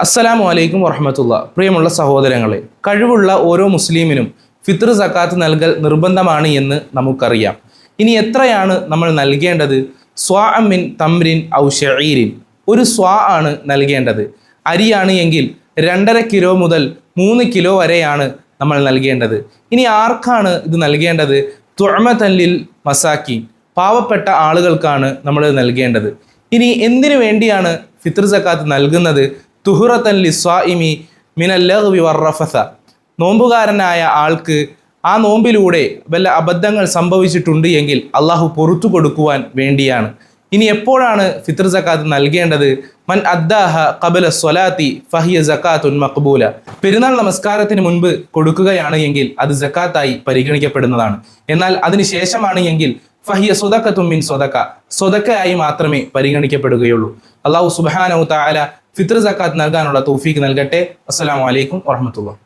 അസ്സലാമു അലൈക്കും വറഹമത്തുള്ള. പ്രിയമുള്ള സഹോദരങ്ങളെ കഴിവുള്ള ഓരോ മുസ്ലിമിനും ഫിത്ർ സക്കാത്ത് നൽകൽ നിർബന്ധമാണ് എന്ന് നമുക്കറിയാം. ഇനി എത്രയാണ് നമ്മൾ നൽകേണ്ടത്? സ്വാ അമ്മിൻ തമ്രിൻ ഔ ഷഈരിൻ ഒരു സ്വാ ആണ് നൽകേണ്ടത്. അരിയാണ് എങ്കിൽ രണ്ടര കിലോ മുതൽ മൂന്ന് കിലോ വരെയാണ് നമ്മൾ നൽകേണ്ടത്. ഇനി ആർക്കാണ് ഇത് നൽകേണ്ടത്? തുഴമതല്ലിൽ മസാക്കി പാവപ്പെട്ട ആളുകൾക്കാണ് നമ്മൾ നൽകേണ്ടത്. ഇനി എന്തിനു വേണ്ടിയാണ് ഫിത്ർ സക്കാത്ത് നൽകുന്നത്? തുഹുറത്തൻ ലിസ്വാഇമി മിനല്ലഹ്വി വർറഫസ നോമ്പുകാരനായ ആൾക്ക് ആ നോമ്പിലൂടെ വല്ല അബദ്ധങ്ങൾ സംഭവിച്ചിട്ടുണ്ട് എങ്കിൽ അള്ളാഹു പൊറത്തു കൊടുക്കുവാൻ വേണ്ടിയാണ്. ഇനി എപ്പോഴാണ് ഫിത്ർ സക്കാത്ത് നൽകേണ്ടത്? മൻ അദ്ദാഹ കബല സ്വലാത്തി ഫഹിയ സക്കാത്തുൻ മക്ബൂല. പെരുന്നാൾ നമസ്കാരത്തിന് മുൻപ് കൊടുക്കുകയാണ് എങ്കിൽ അത് സക്കാത്തായി പരിഗണിക്കപ്പെടുന്നതാണ്. എന്നാൽ അതിന് ശേഷമാണ് എങ്കിൽ ഫഹിയ സ്വതക്കത്തും മിൻ സ്വതക്ക സ്വതക്കയായി മാത്രമേ പരിഗണിക്കപ്പെടുകയുള്ളൂ. അള്ളാഹു സുബാനു താല ഫിത്ര സക്കാത്ത് നൽകാനുള്ള തൗഫീക്ക് നൽകട്ടെ. അസ്സാം വലൈക്കും വറഹമത്തുള്ള